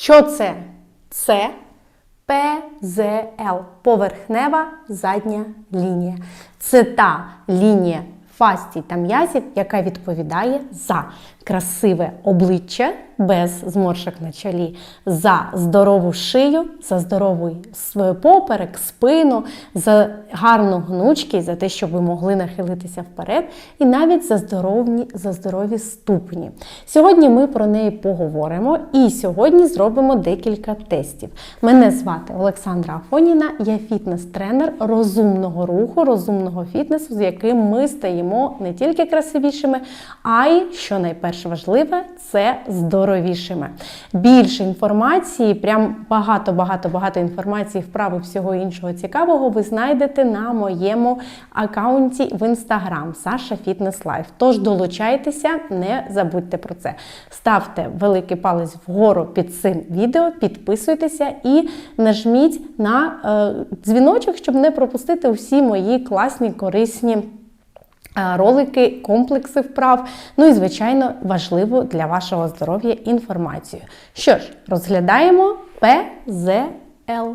Що це? Це ПЗЛ поверхнева задня лінія. Це та лінія фастій та м'язів, яка відповідає за красиве обличчя без зморшок на чолі, за здорову шию, за здоровий поперек, спину, за гарну гнучкість, за те, щоб ви могли нахилитися вперед, і навіть за здоровні, за здорові ступні. Сьогодні ми про неї поговоримо і сьогодні зробимо декілька тестів. Мене звати Олександра Афоніна, я фітнес-тренер розумного руху, розумного фітнесу, з яким ми стаємо не тільки красивішими, а й, що найперше важливе, це здоровішими. Більше інформації, прям багато, багато, багато інформації, вправи всього іншого цікавого ви знайдете на моєму аккаунті в інстаграм Саша Фітнес Лайф. Тож долучайтеся, не забудьте про це. Ставте великий палець вгору під цим відео, підписуйтеся і нажміть на е, дзвіночок, щоб не пропустити усі мої класні, корисні. Ролики, комплекси вправ, ну і, звичайно, важливу для вашого здоров'я інформацію. Що ж, розглядаємо ПЗЛ.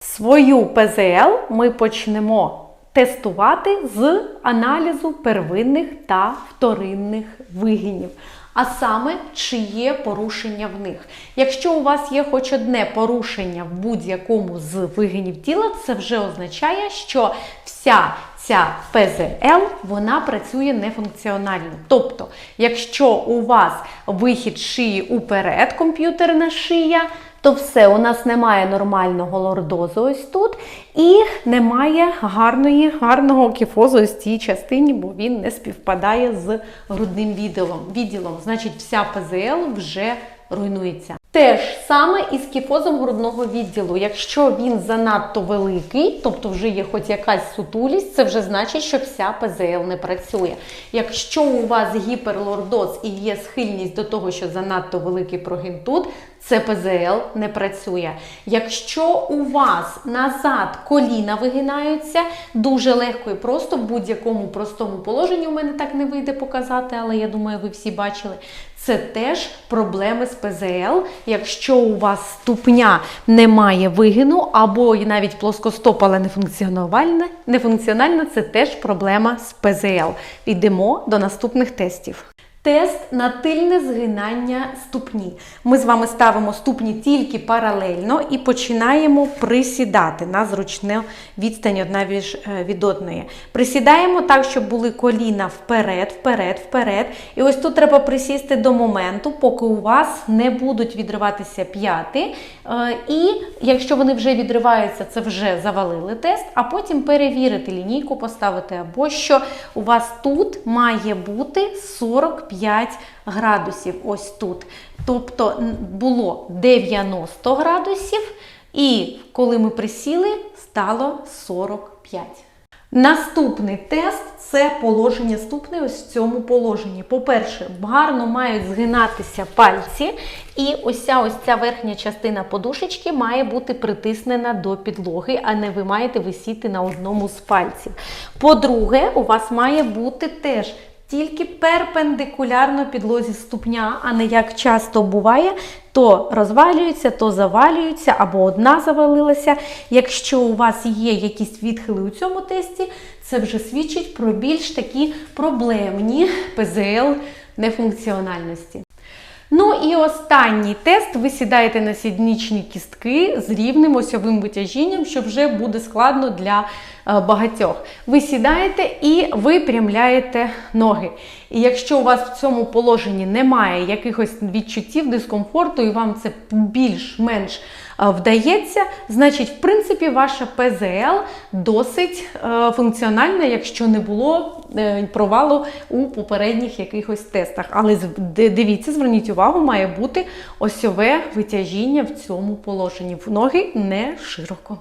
Свою ПЗЛ ми почнемо тестувати з аналізу первинних та вторинних вигинів. А саме, чи є порушення в них. Якщо у вас є хоч одне порушення в будь-якому з вигинів тіла, це вже означає, що вся ця ПЗЛ вона працює нефункціонально. Тобто, якщо у вас вихід шиї уперед, комп'ютерна шия, то все, у нас немає нормального лордозу ось тут, і немає гарної, гарного кіфозу ось цій частині, бо він не співпадає з грудним відділом. відділом. Значить, вся ПЗЛ вже руйнується. Те ж саме і з кіфозом грудного відділу. Якщо він занадто великий, тобто вже є хоч якась сутулість, це вже значить, що вся ПЗЛ не працює. Якщо у вас гіперлордоз і є схильність до того, що занадто великий прогін тут, це ПЗЛ не працює. Якщо у вас назад коліна вигинаються дуже легко і просто в будь-якому простому положенні, у мене так не вийде показати, але я думаю, ви всі бачили. Це теж проблеми з ПЗЛ. Якщо у вас ступня не має вигину, або і навіть плоскостоп, але не функціональна, нефункціональна, це теж проблема з ПЗЛ. Йдемо до наступних тестів. Тест на тильне згинання ступні. Ми з вами ставимо ступні тільки паралельно і починаємо присідати на зручну відстань одна від, е, одної. Присідаємо так, щоб були коліна вперед, вперед, вперед. І ось тут треба присісти до моменту, поки у вас не будуть відриватися п'яти. Е, І якщо вони вже відриваються, це вже завалили тест, а потім перевірити лінійку, поставити або що у вас тут має бути 45 градусів. Ось тут. Тобто було 90 градусів, і коли ми присіли, стало 45. Наступний тест це положення ступни ось в цьому положенні. По-перше, гарно мають згинатися пальці, і ось ця, ось ця верхня частина подушечки має бути притиснена до підлоги, а не ви маєте висіти на одному з пальців. По-друге, у вас має бути теж тільки перпендикулярно підлозі ступня, а не як часто буває, то розвалюється, то завалюється, або одна завалилася. Якщо у вас є якісь відхили у цьому тесті, це вже свідчить про більш такі проблемні ПЗЛ нефункціональності. Ну і останній тест. Ви сідаєте на сідничні кістки з рівним осьовим витяжінням, що вже буде складно для багатьох. Ви сідаєте і випрямляєте ноги. І якщо у вас в цьому положенні немає якихось відчуттів дискомфорту, і вам це більш-менш е, вдається, значить, в принципі, ваша ПЗЛ досить е, функціональна, якщо не було е, провалу у попередніх якихось тестах. Але дивіться, зверніть увагу, має бути осьове витяжіння в цьому положенні. В ноги не широко.